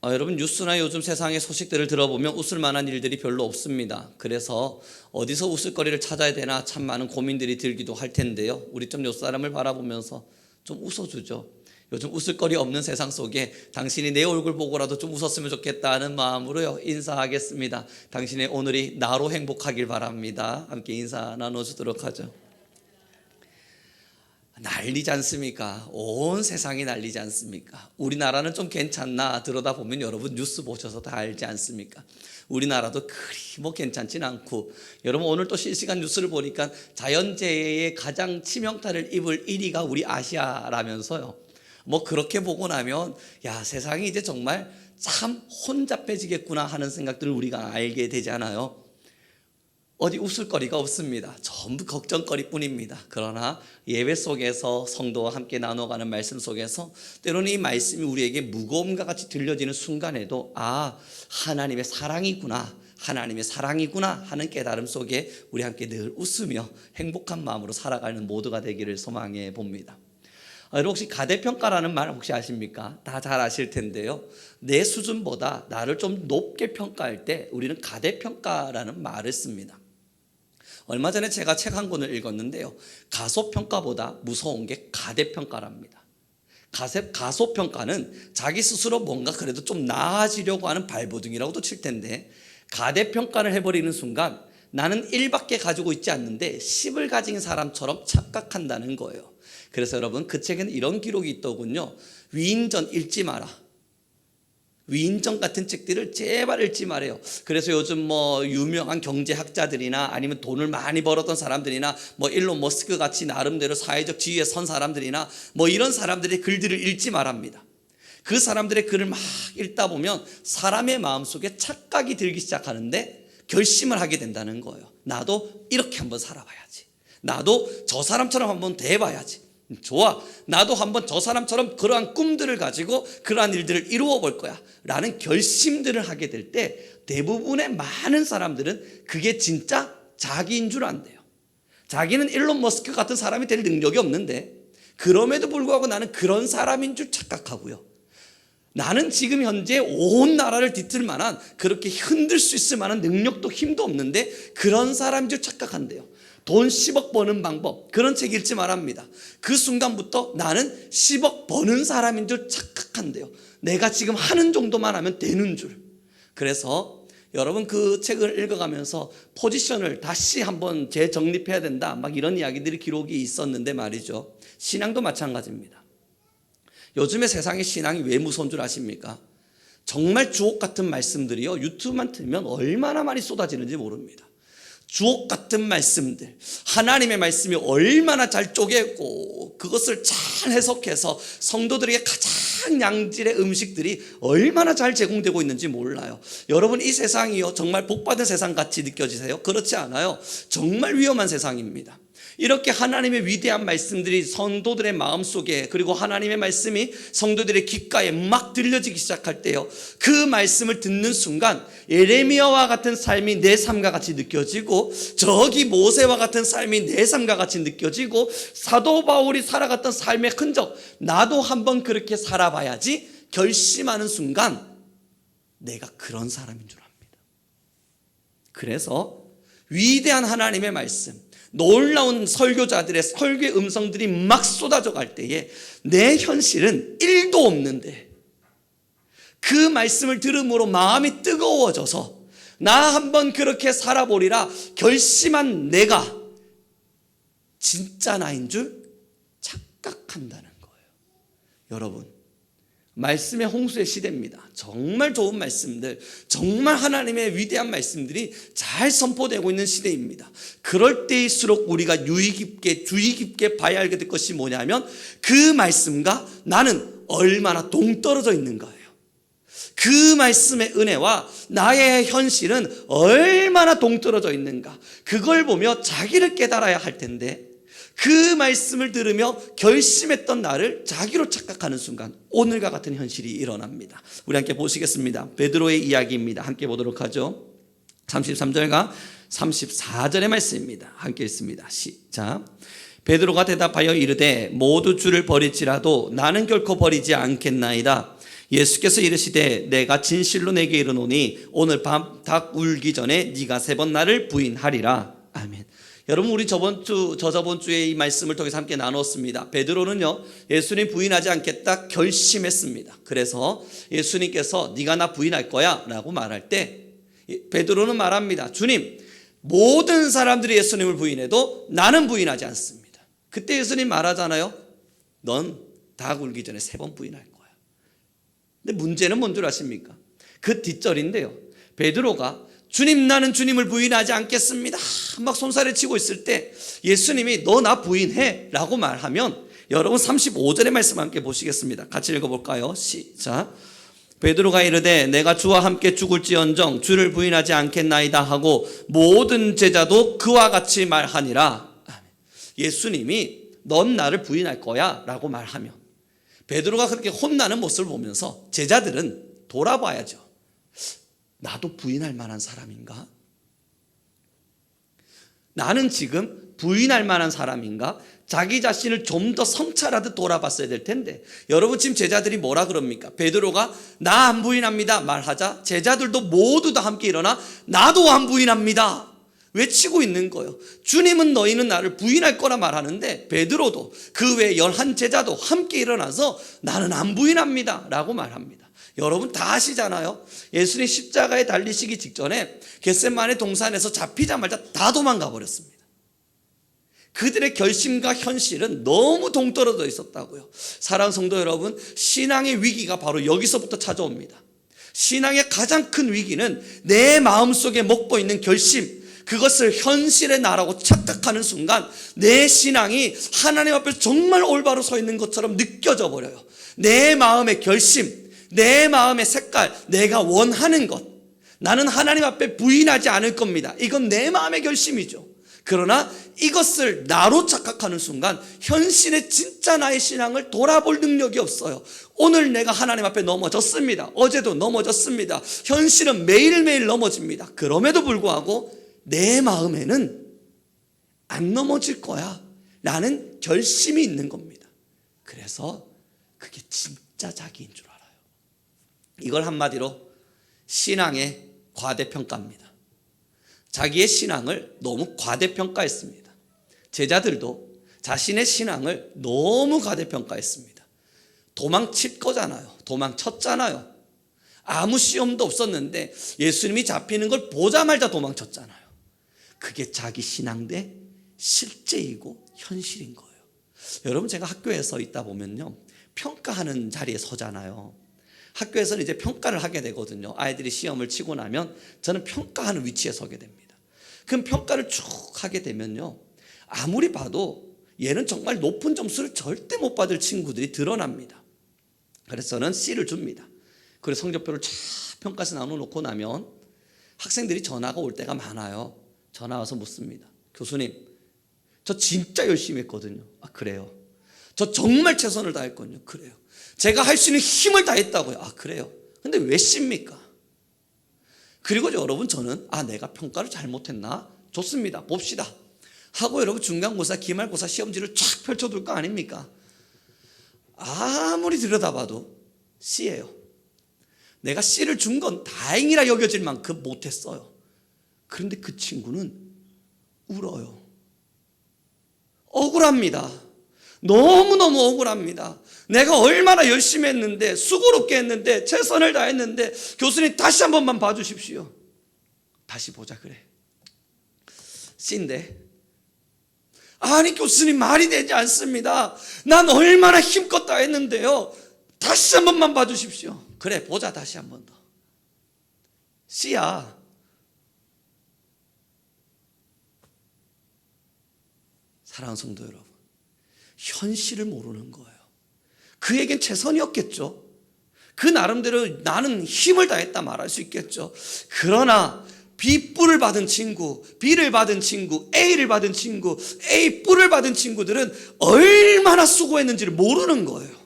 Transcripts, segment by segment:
어, 여러분 뉴스나 요즘 세상의 소식들을 들어보면 웃을 만한 일들이 별로 없습니다. 그래서 어디서 웃을 거리를 찾아야 되나 참 많은 고민들이 들기도 할 텐데요. 우리 좀 옆 사람을 바라보면서 좀 웃어주죠. 요즘 웃을 거리 없는 세상 속에 당신이 내 얼굴 보고라도 좀 웃었으면 좋겠다는 마음으로요 인사하겠습니다. 당신의 오늘이 나로 행복하길 바랍니다. 함께 인사 나눠주도록 하죠. 난리지 않습니까? 온 세상이 난리지 않습니까? 우리나라는 좀 괜찮나 들여다 보면 여러분 뉴스 보셔서 다 알지 않습니까? 우리나라도 그리 뭐 괜찮진 않고 여러분 오늘 또 실시간 뉴스를 보니까 자연재해의 가장 치명타를 입을 1위가 우리 아시아라면서요. 뭐 그렇게 보고 나면 야 세상이 이제 정말 참 혼잡해지겠구나 하는 생각들을 우리가 알게 되잖아요. 어디 웃을 거리가 없습니다. 전부 걱정거리 뿐입니다. 그러나 예배 속에서 성도와 함께 나눠가는 말씀 속에서 때로는 이 말씀이 우리에게 무거움과 같이 들려지는 순간에도 아, 하나님의 사랑이구나. 하나님의 사랑이구나 하는 깨달음 속에 우리 함께 늘 웃으며 행복한 마음으로 살아가는 모두가 되기를 소망해 봅니다. 아, 여러분 혹시 가대평가라는 말 혹시 아십니까? 다 잘 아실 텐데요. 내 수준보다 나를 좀 높게 평가할 때 우리는 가대평가라는 말을 씁니다. 얼마 전에 제가 책 한 권을 읽었는데요. 가소평가보다 무서운 게 가대평가랍니다. 가세, 가소평가는 자기 스스로 뭔가 그래도 좀 나아지려고 하는 발버둥이라고도 칠 텐데 가대평가를 해버리는 순간 나는 1밖에 가지고 있지 않는데 10을 가진 사람처럼 착각한다는 거예요. 그래서 여러분 그 책에는 이런 기록이 있더군요. 위인전 읽지 마라. 위인전 같은 책들을 제발 읽지 말아요. 그래서 요즘 뭐 유명한 경제학자들이나 아니면 돈을 많이 벌었던 사람들이나 뭐 일론 머스크 같이 나름대로 사회적 지위에 선 사람들이나 뭐 이런 사람들의 글들을 읽지 말합니다. 그 사람들의 글을 막 읽다 보면 사람의 마음속에 착각이 들기 시작하는데 결심을 하게 된다는 거예요. 나도 이렇게 한번 살아봐야지. 나도 저 사람처럼 한번 돼봐야지. 좋아. 나도 한번 저 사람처럼 그러한 꿈들을 가지고 그러한 일들을 이루어 볼 거야. 라는 결심들을 하게 될 때 대부분의 많은 사람들은 그게 진짜 자기인 줄 안돼요. 자기는 일론 머스크 같은 사람이 될 능력이 없는데 그럼에도 불구하고 나는 그런 사람인 줄 착각하고요. 나는 지금 현재 온 나라를 뒤틀 만한 그렇게 흔들 수 있을 만한 능력도 힘도 없는데 그런 사람인 줄 착각한대요. 돈 10억 버는 방법 그런 책 읽지 말합니다. 그 순간부터 나는 10억 버는 사람인 줄 착각한대요. 내가 지금 하는 정도만 하면 되는 줄. 그래서 여러분 그 책을 읽어가면서 포지션을 다시 한번 재정립해야 된다. 막 이런 이야기들이 기록이 있었는데 말이죠. 신앙도 마찬가지입니다. 요즘의 세상의 신앙이 왜 무서운 줄 아십니까? 정말 주옥 같은 말씀들이요. 유튜브만 틀면 얼마나 많이 쏟아지는지 모릅니다. 주옥 같은 말씀들, 하나님의 말씀이 얼마나 잘 쪼개고 그것을 잘 해석해서 성도들에게 가장 양질의 음식들이 얼마나 잘 제공되고 있는지 몰라요. 여러분 이 세상이요 정말 복받은 세상 같이 느껴지세요? 그렇지 않아요. 정말 위험한 세상입니다. 이렇게 하나님의 위대한 말씀들이 성도들의 마음속에 그리고 하나님의 말씀이 성도들의 귓가에 막 들려지기 시작할 때요. 그 말씀을 듣는 순간 예레미야와 같은 삶이 내 삶과 같이 느껴지고 저기 모세와 같은 삶이 내 삶과 같이 느껴지고 사도 바울이 살아갔던 삶의 흔적 나도 한번 그렇게 살아봐야지 결심하는 순간 내가 그런 사람인 줄 압니다. 그래서 위대한 하나님의 말씀 놀라운 설교자들의 설교 음성들이 막 쏟아져 갈 때에 내 현실은 1도 없는데 그 말씀을 들음으로 마음이 뜨거워져서 나 한번 그렇게 살아보리라 결심한 내가 진짜 나인 줄 착각한다는 거예요. 여러분, 말씀의 홍수의 시대입니다. 정말 좋은 말씀들, 정말 하나님의 위대한 말씀들이 잘 선포되고 있는 시대입니다. 그럴 때일수록 우리가 유의 깊게, 주의 깊게 봐야 알게 될 것이 뭐냐면 그 말씀과 나는 얼마나 동떨어져 있는가예요. 그 말씀의 은혜와 나의 현실은 얼마나 동떨어져 있는가. 그걸 보며 자기를 깨달아야 할 텐데 그 말씀을 들으며 결심했던 나를 자기로 착각하는 순간 오늘과 같은 현실이 일어납니다. 우리 함께 보시겠습니다. 베드로의 이야기입니다. 함께 보도록 하죠. 33절과 34절의 말씀입니다. 함께 읽습니다. 시작. 베드로가 대답하여 이르되 모두 주를 버릴지라도 나는 결코 버리지 않겠나이다. 예수께서 이르시되 내가 진실로 내게 이르노니 오늘 밤 닭 울기 전에 네가 세 번 나를 부인하리라. 아멘. 여러분 우리 저번 주 저저번 주에 이 말씀을 통해서 함께 나눴습니다. 베드로는요 예수님 부인하지 않겠다 결심했습니다. 그래서 예수님께서 네가 나 부인할 거야라고 말할 때 베드로는 말합니다. 주님 모든 사람들이 예수님을 부인해도 나는 부인하지 않습니다. 그때 예수님 말하잖아요. 넌 다 굴기 전에 세 번 부인할 거야. 근데 문제는 뭔 줄 아십니까? 그 뒷절인데요. 베드로가 주님 나는 주님을 부인하지 않겠습니다. 막 손살을 치고 있을 때 예수님이 너 나 부인해 라고 말하면 여러분 35절의 말씀 함께 보시겠습니다. 같이 읽어볼까요? 시작. 베드로가 이르되 내가 주와 함께 죽을지언정 주를 부인하지 않겠나이다 하고 모든 제자도 그와 같이 말하니라. 예수님이 넌 나를 부인할 거야 라고 말하면 베드로가 그렇게 혼나는 모습을 보면서 제자들은 돌아봐야죠. 나도 부인할 만한 사람인가? 나는 지금 부인할 만한 사람인가? 자기 자신을 좀 더 성찰하듯 돌아봤어야 될 텐데 여러분 지금 제자들이 뭐라 그럽니까? 베드로가 나 안 부인합니다 말하자 제자들도 모두 다 함께 일어나 나도 안 부인합니다 외치고 있는 거예요. 주님은 너희는 나를 부인할 거라 말하는데 베드로도 그 외 열한 제자도 함께 일어나서 나는 안 부인합니다 라고 말합니다. 여러분 다 아시잖아요. 예수님 십자가에 달리시기 직전에 겟셋만의 동산에서 잡히자마자 다 도망가 버렸습니다. 그들의 결심과 현실은 너무 동떨어져 있었다고요. 사랑 성도 여러분, 신앙의 위기가 바로 여기서부터 찾아옵니다. 신앙의 가장 큰 위기는 내 마음속에 먹고 있는 결심, 그것을 현실의 나라고 착각하는 순간 내 신앙이 하나님 앞에 정말 올바로 서 있는 것처럼 느껴져 버려요. 내 마음의 결심, 내 마음의 색깔, 내가 원하는 것. 나는 하나님 앞에 부인하지 않을 겁니다. 이건 내 마음의 결심이죠. 그러나 이것을 나로 착각하는 순간 현실의 진짜 나의 신앙을 돌아볼 능력이 없어요. 오늘 내가 하나님 앞에 넘어졌습니다. 어제도 넘어졌습니다. 현실은 매일매일 넘어집니다. 그럼에도 불구하고 내 마음에는 안 넘어질 거야. 라는 결심이 있는 겁니다. 그래서 그게 진짜 자기인 줄. 이걸 한마디로 신앙의 과대평가입니다. 자기의 신앙을 너무 과대평가했습니다. 제자들도 자신의 신앙을 너무 과대평가했습니다. 도망칠 거잖아요. 도망쳤잖아요. 아무 시험도 없었는데 예수님이 잡히는 걸 보자마자 도망쳤잖아요. 그게 자기 신앙 대 실제이고 현실인 거예요. 여러분 제가 학교에서 있다 보면요. 평가하는 자리에 서잖아요. 학교에서는 이제 평가를 하게 되거든요. 아이들이 시험을 치고 나면 저는 평가하는 위치에 서게 됩니다. 그럼 평가를 쭉 하게 되면요. 아무리 봐도 얘는 정말 높은 점수를 절대 못 받을 친구들이 드러납니다. 그래서 저는 C를 줍니다. 그리고 성적표를 쫙 평가서 나눠놓고 나면 학생들이 전화가 올 때가 많아요. 전화 와서 묻습니다. 교수님, 저 진짜 열심히 했거든요. 아, 그래요. 저 정말 최선을 다했거든요. 그래요. 제가 할 수 있는 힘을 다 했다고요. 아, 그래요. 근데 왜 씁니까? 그리고 여러분 저는 아, 내가 평가를 잘못했나? 좋습니다. 봅시다. 하고 여러분 중간고사, 기말고사 시험지를 쫙 펼쳐둘 거 아닙니까? 아무리 들여다봐도 C예요. 내가 C를 준 건 다행이라 여겨질 만큼 못했어요. 그런데 그 친구는 울어요. 억울합니다. 너무너무 억울합니다. 내가 얼마나 열심히 했는데, 수고롭게 했는데, 최선을 다했는데, 교수님 다시 한 번만 봐주십시오. 다시 보자, 그래. C인데. 아니, 교수님 말이 되지 않습니다. 난 얼마나 힘껏 다 했는데요. 다시 한 번만 봐주십시오. 그래, 보자, 다시 한 번 더. C야. 사랑하는 성도 여러분, 현실을 모르는 거예요. 그에겐 최선이었겠죠. 그 나름대로 나는 힘을 다했다 말할 수 있겠죠. 그러나 B뿔을 받은 친구, B를 받은 친구, A를 받은 친구, A 뿔을 받은 친구들은 얼마나 수고했는지를 모르는 거예요.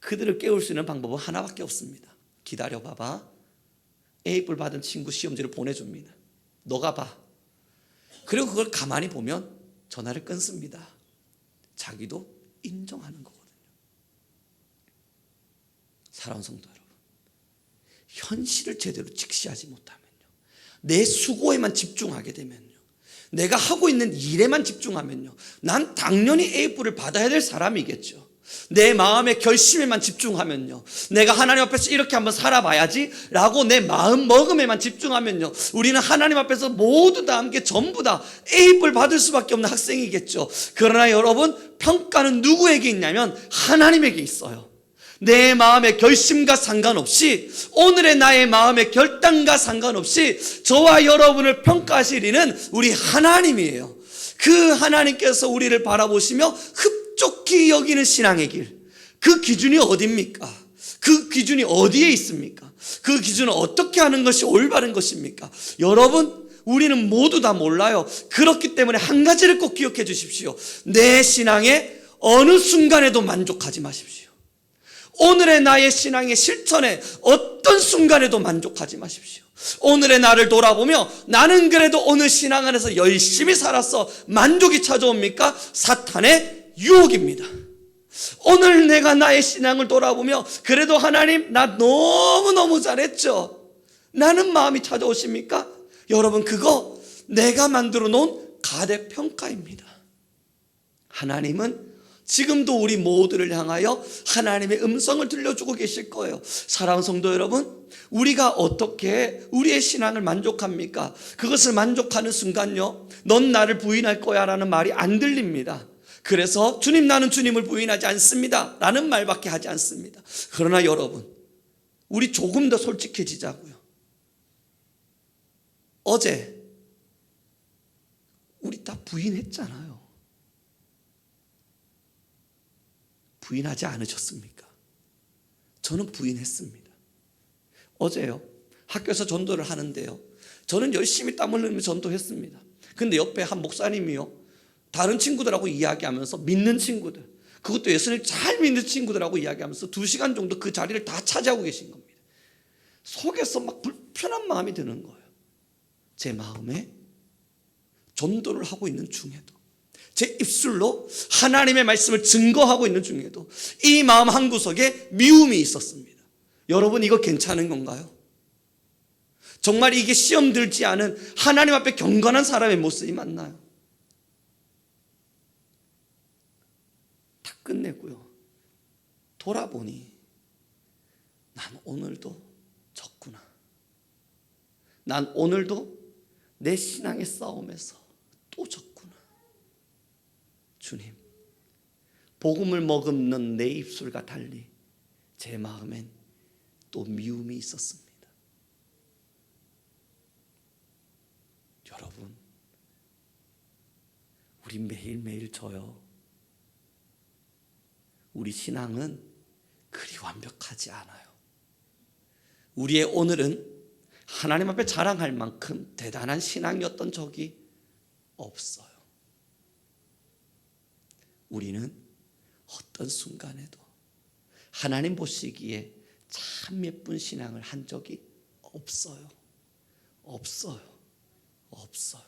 그들을 깨울 수 있는 방법은 하나밖에 없습니다. 기다려 봐봐. A 뿔 받은 친구 시험지를 보내줍니다. 너가 봐. 그리고 그걸 가만히 보면 전화를 끊습니다. 자기도 인정하는 거거든요. 사랑하는 성도 여러분, 현실을 제대로 직시하지 못하면요, 내 수고에만 집중하게 되면요, 내가 하고 있는 일에만 집중하면요, 난 당연히 A뿔을 받아야 될 사람이겠죠. 내 마음의 결심에만 집중하면요. 내가 하나님 앞에서 이렇게 한번 살아봐야지 라고 내 마음 먹음에만 집중하면요. 우리는 하나님 앞에서 모두 다 함께 전부 다 A뿔 받을 수밖에 없는 학생이겠죠. 그러나 여러분, 평가는 누구에게 있냐면 하나님에게 있어요. 내 마음의 결심과 상관없이 오늘의 나의 마음의 결단과 상관없이 저와 여러분을 평가하실 이는 우리 하나님이에요. 그 하나님께서 우리를 바라보시며 흡 족히 여기는 신앙의 길. 그 기준이 어딥니까? 그 기준이 어디에 있습니까? 그 기준은 어떻게 하는 것이 올바른 것입니까? 여러분, 우리는 모두 다 몰라요. 그렇기 때문에 한 가지를 꼭 기억해 주십시오. 내 신앙에 어느 순간에도 만족하지 마십시오. 오늘의 나의 신앙의 실천에 어떤 순간에도 만족하지 마십시오. 오늘의 나를 돌아보며 나는 그래도 오늘 신앙 안에서 열심히 살았어. 만족이 찾아옵니까? 사탄의 유혹입니다. 오늘 내가 나의 신앙을 돌아보며 그래도 하나님 나 너무너무 잘했죠. 나는 마음이 찾아오십니까? 여러분 그거 내가 만들어 놓은 가대평가입니다. 하나님은 지금도 우리 모두를 향하여 하나님의 음성을 들려주고 계실 거예요. 사랑하는 성도 여러분, 우리가 어떻게 우리의 신앙을 만족합니까? 그것을 만족하는 순간요, 넌 나를 부인할 거야 라는 말이 안 들립니다. 그래서 주님 나는 주님을 부인하지 않습니다. 라는 말밖에 하지 않습니다. 그러나 여러분, 우리 조금 더 솔직해지자고요. 어제 우리 다 부인했잖아요. 부인하지 않으셨습니까? 저는 부인했습니다. 어제요. 학교에서 전도를 하는데요. 저는 열심히 땀 흘리며 전도했습니다. 근데 옆에 한 목사님이요. 다른 친구들하고 이야기하면서 믿는 친구들, 그것도 예수님 잘 믿는 친구들하고 이야기하면서 두 시간 정도 그 자리를 다 차지하고 계신 겁니다. 속에서 막 불편한 마음이 드는 거예요. 제 마음에 전도를 하고 있는 중에도 제 입술로 하나님의 말씀을 증거하고 있는 중에도 이 마음 한 구석에 미움이 있었습니다. 여러분 이거 괜찮은 건가요? 정말 이게 시험 들지 않은 하나님 앞에 경건한 사람의 모습이 맞나요? 다 끝내고요. 돌아보니 난 오늘도 졌구나. 난 오늘도 내 신앙의 싸움에서 또 졌구나. 주님, 복음을 머금는 내 입술과 달리 제 마음엔 또 미움이 있었습니다. 여러분, 우리 매일매일 져요. 우리 신앙은 그리 완벽하지 않아요. 우리의 오늘은 하나님 앞에 자랑할 만큼 대단한 신앙이었던 적이 없어요. 우리는 어떤 순간에도 하나님 보시기에 참 예쁜 신앙을 한 적이 없어요. 없어요. 없어요.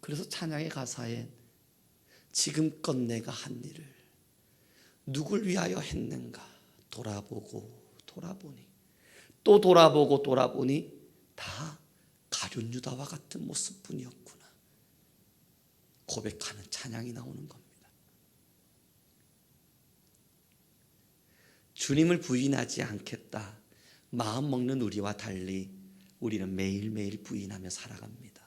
그래서 찬양의 가사에 지금껏 내가 한 일을 누굴 위하여 했는가 돌아보고 돌아보니 또 돌아보고 돌아보니 다 가룟 유다와 같은 모습뿐이었구나. 고백하는 찬양이 나오는 겁니다. 주님을 부인하지 않겠다. 마음 먹는 우리와 달리 우리는 매일매일 부인하며 살아갑니다.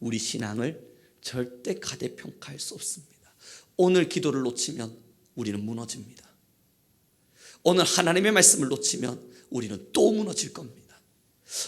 우리 신앙을 절대 가대평가할 수 없습니다. 오늘 기도를 놓치면 우리는 무너집니다. 오늘 하나님의 말씀을 놓치면 우리는 또 무너질 겁니다.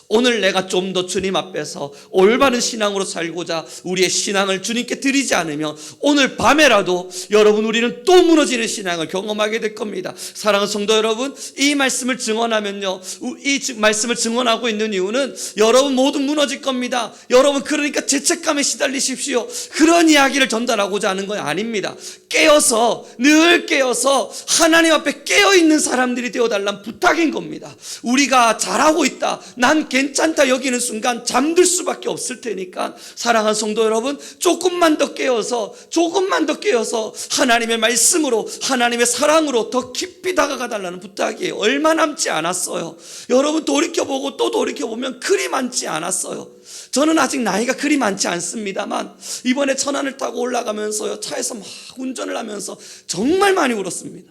오늘 내가 좀 더 주님 앞에서 올바른 신앙으로 살고자 우리의 신앙을 주님께 드리지 않으면 오늘 밤에라도 여러분 우리는 또 무너지는 신앙을 경험하게 될 겁니다. 사랑하는 성도 여러분, 이 말씀을 증언하면요. 이 말씀을 증언하고 있는 이유는 여러분 모두 무너질 겁니다. 여러분 그러니까 죄책감에 시달리십시오. 그런 이야기를 전달하고자 하는 건 아닙니다. 깨어서 늘 깨어서 하나님 앞에 깨어 있는 사람들이 되어 달란 부탁인 겁니다. 우리가 잘하고 있다. 나난 괜찮다 여기는 순간 잠들 수밖에 없을 테니까 사랑하는 성도 여러분 조금만 더 깨어서 조금만 더 깨어서 하나님의 말씀으로 하나님의 사랑으로 더 깊이 다가가 달라는 부탁이에요. 얼마 남지 않았어요. 여러분 돌이켜보고 또 돌이켜보면 그리 많지 않았어요. 저는 아직 나이가 그리 많지 않습니다만 이번에 천안을 타고 올라가면서요 차에서 막 운전을 하면서 정말 많이 울었습니다.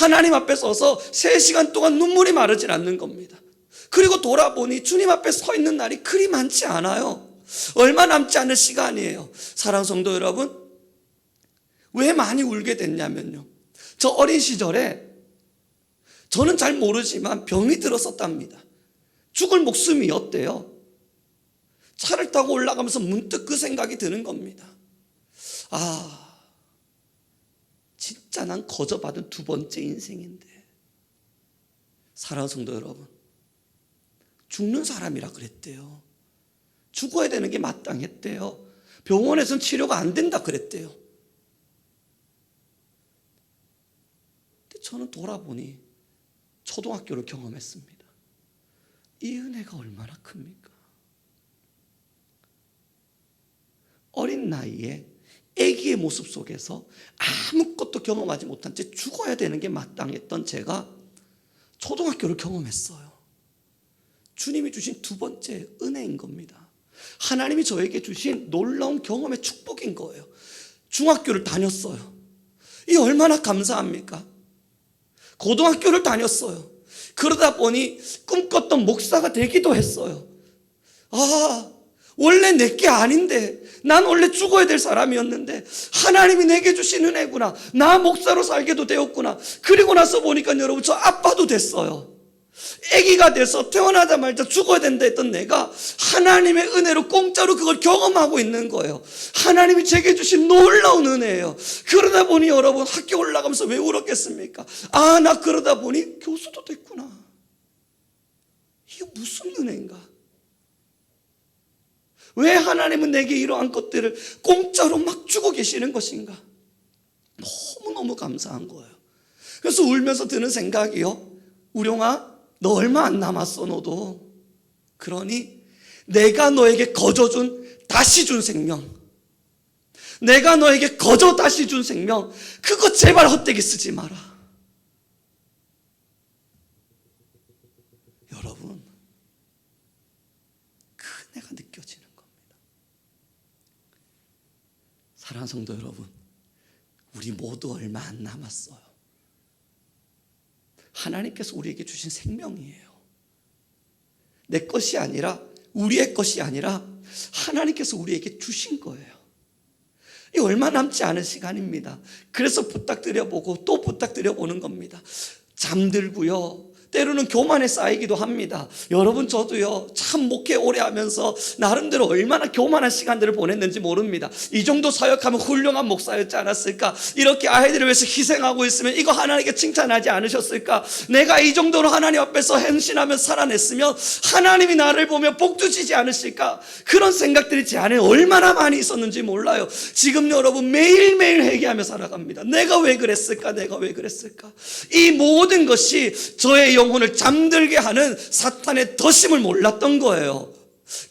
하나님 앞에 서서 3시간 동안 눈물이 마르질 않는 겁니다. 그리고 돌아보니 주님 앞에 서 있는 날이 그리 많지 않아요. 얼마 남지 않은 시간이에요. 사랑 성도 여러분, 왜 많이 울게 됐냐면요. 저 어린 시절에 저는 잘 모르지만 병이 들었었답니다. 죽을 목숨이었대요. 차를 타고 올라가면서 문득 그 생각이 드는 겁니다. 아, 진짜 난 거저 받은 두 번째 인생인데. 사랑하는 성도 여러분, 죽는 사람이라 그랬대요. 죽어야 되는 게 마땅했대요. 병원에선 치료가 안 된다 그랬대요. 근데 저는 돌아보니 초등학교를 경험했습니다. 이 은혜가 얼마나 큽니까? 어린 나이에 아기의 모습 속에서 아무것도 경험하지 못한 채 죽어야 되는 게 마땅했던 제가 초등학교를 경험했어요. 주님이 주신 두 번째 은혜인 겁니다. 하나님이 저에게 주신 놀라운 경험의 축복인 거예요. 중학교를 다녔어요. 이 얼마나 감사합니까? 고등학교를 다녔어요. 그러다 보니 꿈꿨던 목사가 되기도 했어요. 아, 원래 내게 아닌데 난 원래 죽어야 될 사람이었는데 하나님이 내게 주신 은혜구나. 나 목사로 살게도 되었구나. 그리고 나서 보니까 여러분 저 아빠도 됐어요. 아기가 돼서 태어나자마자 죽어야 된다 했던 내가 하나님의 은혜로 공짜로 그걸 경험하고 있는 거예요. 하나님이 제게 주신 놀라운 은혜예요. 그러다 보니 여러분 학교 올라가면서 왜 울었겠습니까? 아, 나 그러다 보니 교수도 됐구나. 이게 무슨 은혜인가? 왜 하나님은 내게 이러한 것들을 공짜로 막 주고 계시는 것인가? 너무너무 감사한 거예요. 그래서 울면서 드는 생각이요. 우룡아, 너 얼마 안 남았어, 너도. 그러니 내가 너에게 거저 준, 다시 준 생명. 내가 너에게 거저 다시 준 생명. 그거 제발 헛되게 쓰지 마라. 여러분, 그 은혜가 느껴지는 겁니다. 사랑하는 성도 여러분, 우리 모두 얼마 안 남았어요. 하나님께서 우리에게 주신 생명이에요. 내 것이 아니라 우리의 것이 아니라 하나님께서 우리에게 주신 거예요. 이 얼마 남지 않은 시간입니다. 그래서 부탁드려보고 또 부탁드려보는 겁니다. 잠들고요. 때로는 교만에 쌓이기도 합니다. 여러분 저도요 참 목회 오래 하면서 나름대로 얼마나 교만한 시간들을 보냈는지 모릅니다. 이 정도 사역하면 훌륭한 목사였지 않았을까? 이렇게 아이들을 위해서 희생하고 있으면 이거 하나님께 칭찬하지 않으셨을까? 내가 이 정도로 하나님 앞에서 헌신하며 살아냈으면 하나님이 나를 보며 복 주시지 않으실까? 그런 생각들이 제 안에 얼마나 많이 있었는지 몰라요. 지금 여러분 매일매일 회개하며 살아갑니다. 내가 왜 그랬을까? 내가 왜 그랬을까? 이 모든 것이 저의 영혼을 잠들게 하는 사탄의 덫임을 몰랐던 거예요.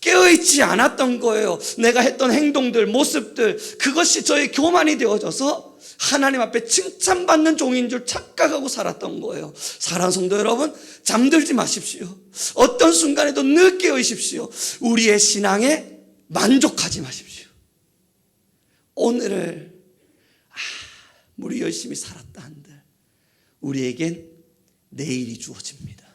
깨어있지 않았던 거예요. 내가 했던 행동들, 모습들, 그것이 저의 교만이 되어져서 하나님 앞에 칭찬받는 종인 줄 착각하고 살았던 거예요. 사랑 성도 여러분, 잠들지 마십시오. 어떤 순간에도 늘 깨어있십시오. 우리의 신앙에 만족하지 마십시오. 오늘을 아무리 열심히 살았다 한들 우리에겐 내일이 주어집니다.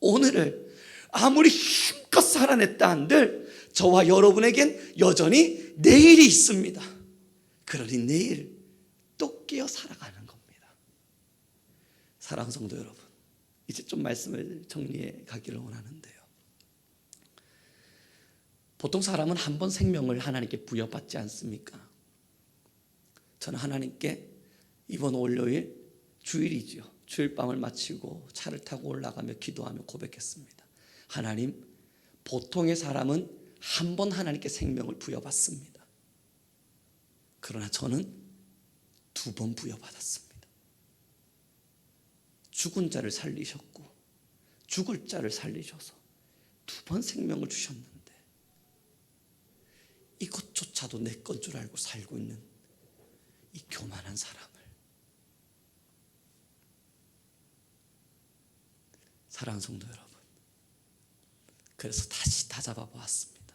오늘을 아무리 힘껏 살아냈다 한들 저와 여러분에겐 여전히 내일이 있습니다. 그러니 내일 또 깨어 살아가는 겁니다. 사랑 성도 여러분, 이제 좀 말씀을 정리해 가기를 원하는데요. 보통 사람은 한 번 생명을 하나님께 부여받지 않습니까? 저는 하나님께 이번 월요일 주일이죠. 주일 밤을 마치고 차를 타고 올라가며 기도하며 고백했습니다. 하나님, 보통의 사람은 한 번 하나님께 생명을 부여받습니다. 그러나 저는 두 번 부여받았습니다. 죽은 자를 살리셨고, 죽을 자를 살리셔서 두 번 생명을 주셨는데 이것조차도 내 건 줄 알고 살고 있는 이 교만한 사람을 사랑하는 성도 여러분. 그래서 다시 다잡아 보았습니다.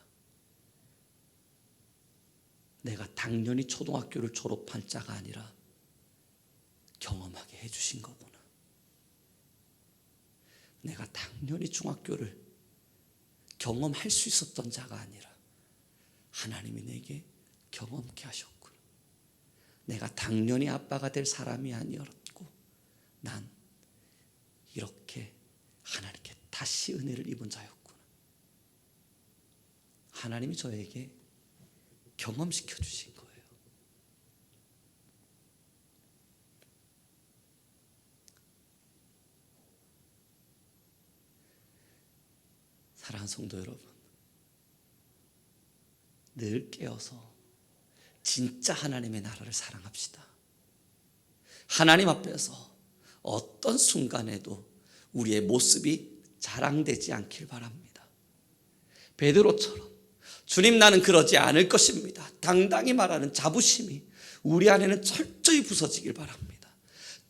내가 당연히 초등학교를 졸업할 자가 아니라 경험하게 해주신 거구나. 내가 당연히 중학교를 경험할 수 있었던 자가 아니라 하나님이 내게 경험케 하셨구나. 내가 당연히 아빠가 될 사람이 아니었고 난 이렇게 하나님께 다시 은혜를 입은 자였구나. 하나님이 저에게 경험시켜 주신 거예요. 사랑하는 성도 여러분, 늘 깨어서 진짜 하나님의 나라를 사랑합시다. 하나님 앞에서 어떤 순간에도 우리의 모습이 자랑되지 않길 바랍니다. 베드로처럼 주님 나는 그러지 않을 것입니다. 당당히 말하는 자부심이 우리 안에는 철저히 부서지길 바랍니다.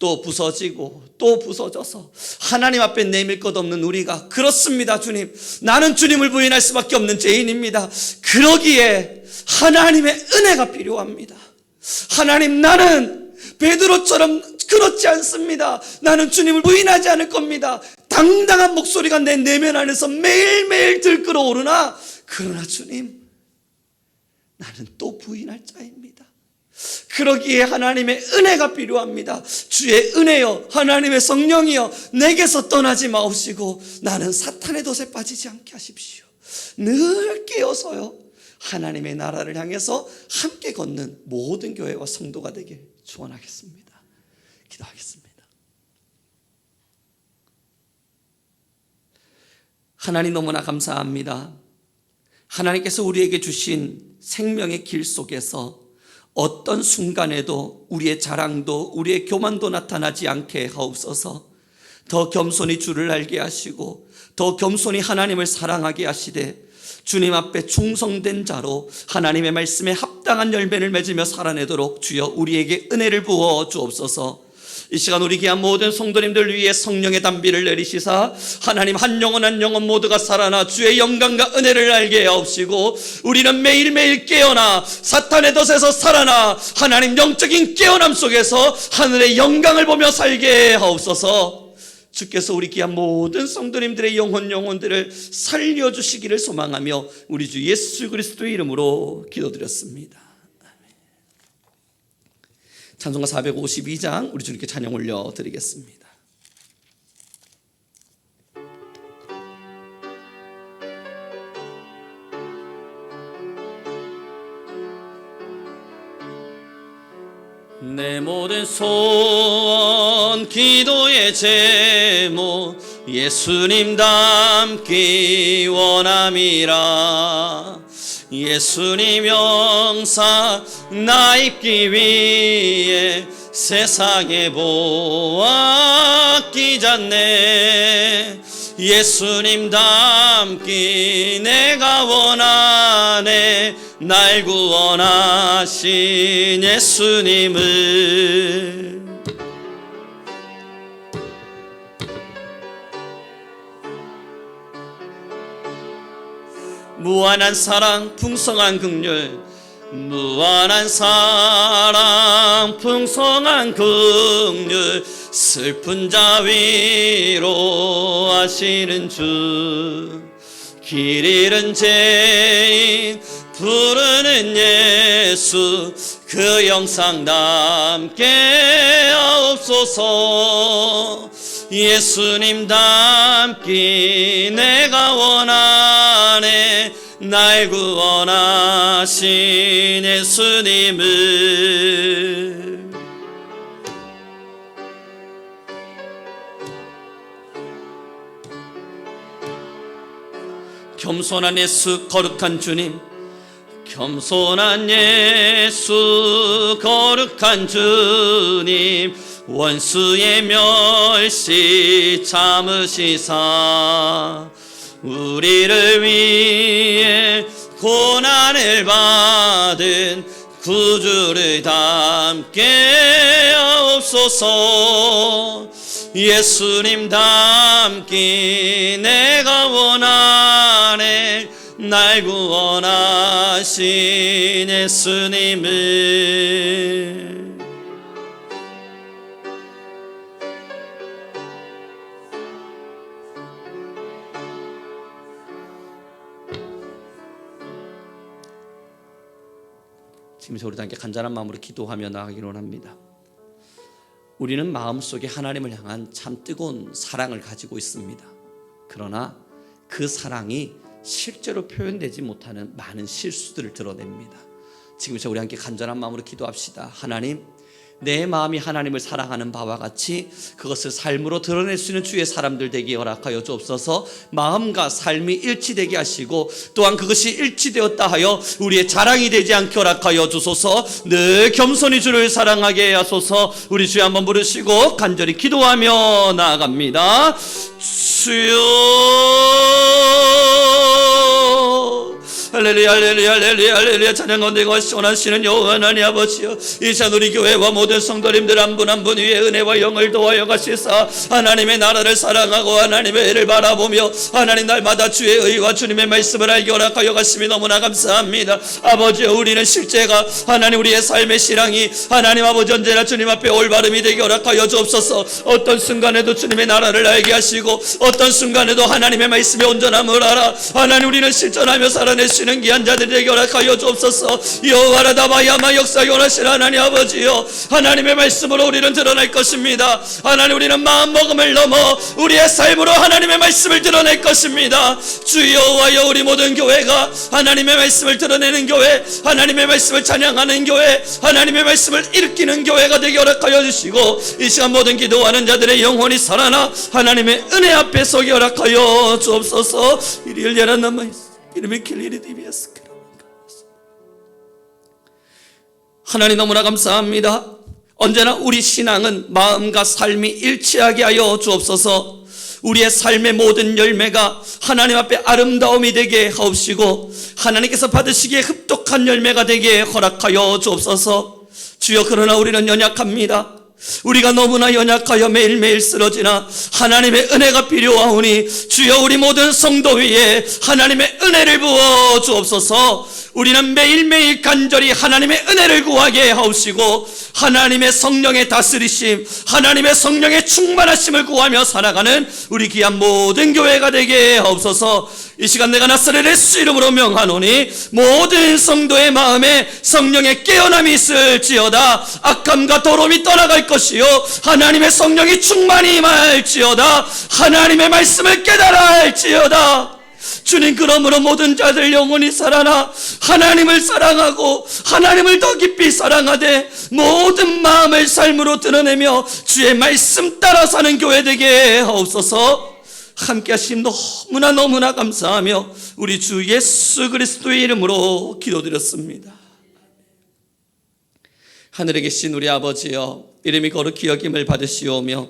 또 부서지고 또 부서져서 하나님 앞에 내밀 것 없는 우리가 그렇습니다 주님 나는 주님을 부인할 수밖에 없는 죄인입니다 그러기에 하나님의 은혜가 필요합니다 하나님 나는 베드로처럼 그렇지 않습니다 나는 주님을 부인하지 않을 겁니다 당당한 목소리가 내 내면 안에서 매일매일 들끓어 오르나 그러나 주님 나는 또 부인할 자입니다 그러기에 하나님의 은혜가 필요합니다. 주의 은혜여, 하나님의 성령이여, 내게서 떠나지 마옵시고 나는 사탄의 덫에 빠지지 않게 하십시오. 늘 깨어서요, 하나님의 나라를 향해서 함께 걷는 모든 교회와 성도가 되길 축원하겠습니다. 기도하겠습니다. 하나님 너무나 감사합니다. 하나님께서 우리에게 주신 생명의 길 속에서 어떤 순간에도 우리의 자랑도 우리의 교만도 나타나지 않게 하옵소서. 더 겸손히 주를 알게 하시고 더 겸손히 하나님을 사랑하게 하시되 주님 앞에 충성된 자로 하나님의 말씀에 합당한 열매를 맺으며 살아내도록 주여 우리에게 은혜를 부어 주옵소서. 이 시간 우리 귀한 모든 성도님들 위해 성령의 담비를 내리시사 하나님 한 영혼 한 영혼 모두가 살아나 주의 영광과 은혜를 알게 하옵시고 우리는 매일매일 깨어나 사탄의 덫에서 살아나 하나님 영적인 깨어남 속에서 하늘의 영광을 보며 살게 하옵소서 주께서 우리 귀한 모든 성도님들의 영혼 영혼들을 살려주시기를 소망하며 우리 주 예수 그리스도의 이름으로 기도드렸습니다. 찬송가 452장 우리 주님께 찬양 올려 드리겠습니다. 내 모든 소원 기도의 제목 예수님 닮기 원함이라 예수님 영사 나 입기 위해 세상에 보았기잖네. 예수님 닮기 내가 원하네. 날 구원하신 예수님을 무한한 사랑 풍성한 극률 무한한 사랑 풍성한 극률 슬픈 자 위로 하시는 주 길 잃은 죄인 부르는 예수 그 영상 담게 하옵소서. 예수님 닮기 내가 원하네 날 구원하신 예수님을. 겸손한 예수 거룩한 주님. 겸손한 예수 거룩한 주님. 원수의 멸시 참으시사 우리를 위해 고난을 받은 구주를 닮게 하옵소서. 예수님 닮기 내가 원하네. 날 구원하신 예수님을 지금 우리 함께 간절한 마음으로 기도하며 나가기로 합니다. 우리는 마음속에 하나님을 향한 참 뜨거운 사랑을 가지고 있습니다. 그러나 그 사랑이 실제로 표현되지 못하는 많은 실수들을 드러냅니다. 지금 우리 함께 간절한 마음으로 기도합시다. 하나님, 내 마음이 하나님을 사랑하는 바와 같이 그것을 삶으로 드러낼 수 있는 주의 사람들 되게 허락하여 주옵소서. 마음과 삶이 일치되게 하시고 또한 그것이 일치되었다 하여 우리의 자랑이 되지 않게 허락하여 주소서. 늘 겸손히 주를 사랑하게 하소서. 우리 주여 한번 부르시고 간절히 기도하며 나아갑니다. 주여 할렐루야 할렐루야 할렐루야 할렐루야. 찬양 건대가 시원하시는 여호와 하나님 아버지여. 이산 우리 교회와 모든 성도님들 한분 한 분 위에 은혜와 영을 도하여 가시사. 하나님의 나라를 사랑하고 하나님의 애를 바라보며 하나님 날마다 주의 의와 주님의 말씀을 알게 허락하여 가심이 너무나 감사합니다. 아버지여 우리는 실제가 하나님 우리의 삶의 신앙이 하나님 아버지 언제나 주님 앞에 올바름이 되게 허락하여 주옵소서. 어떤 순간에도 주님의 나라를 알게 하시고 어떤 순간에도 하나님의 말씀에 온전함을 알아 하나님 우리는 실전하며 살아내시는 귀한 자들에게 허락하여 주옵소서. 여호와라 바야마 역사 원하신 하나님 아버지여 하나님의 말씀으로 우리는 드러낼 것입니다. 하나님 우리는 마음먹음을 넘어 우리의 삶으로 하나님의 말씀을 드러낼 것입니다. 주 여호와여 우리 모든 교회가 하나님의 말씀을 드러내는 교회 하나님의 말씀을 찬양하는 교회 하나님의 말씀을 일으키는 교회가 되게 허락하여 주시고 이 시간 모든 기도하는 자들의 영혼이 살아나 하나님의 은혜 앞에 서게 허락하여 주옵소서. 이리를 열어 남아 이름이 길리리 디비아스크라 하나님 너무나 감사합니다. 언제나 우리 신앙은 마음과 삶이 일치하게 하여 주옵소서. 우리의 삶의 모든 열매가 하나님 앞에 아름다움이 되게 하옵시고 하나님께서 받으시기에 흡독한 열매가 되게 허락하여 주옵소서. 주여 그러나 우리는 연약합니다. 우리가 너무나 연약하여 매일매일 쓰러지나 하나님의 은혜가 필요하오니 주여 우리 모든 성도 위에 하나님의 은혜를 부어 주옵소서. 우리는 매일매일 간절히 하나님의 은혜를 구하게 하옵시고 하나님의 성령의 다스리심 하나님의 성령의 충만하심을 구하며 살아가는 우리 귀한 모든 교회가 되게 하옵소서. 이 시간 내가 나사렛 예수 이름으로 명하노니 모든 성도의 마음에 성령의 깨어남이 있을지어다. 악함과 더러움이 떠나갈 것이요. 하나님의 성령이 충만히 임할지어다. 하나님의 말씀을 깨달아 할지어다 주님 그러므로 모든 자들 영혼이 살아나 하나님을 사랑하고 하나님을 더 깊이 사랑하되 모든 마음을 삶으로 드러내며 주의 말씀 따라 사는 교회 되게 하옵소서 함께 하심 너무나 너무나 감사하며 우리 주 예수 그리스도의 이름으로 기도드렸습니다. 하늘에 계신 우리 아버지여 이름이 거룩히 여김을 받으시오며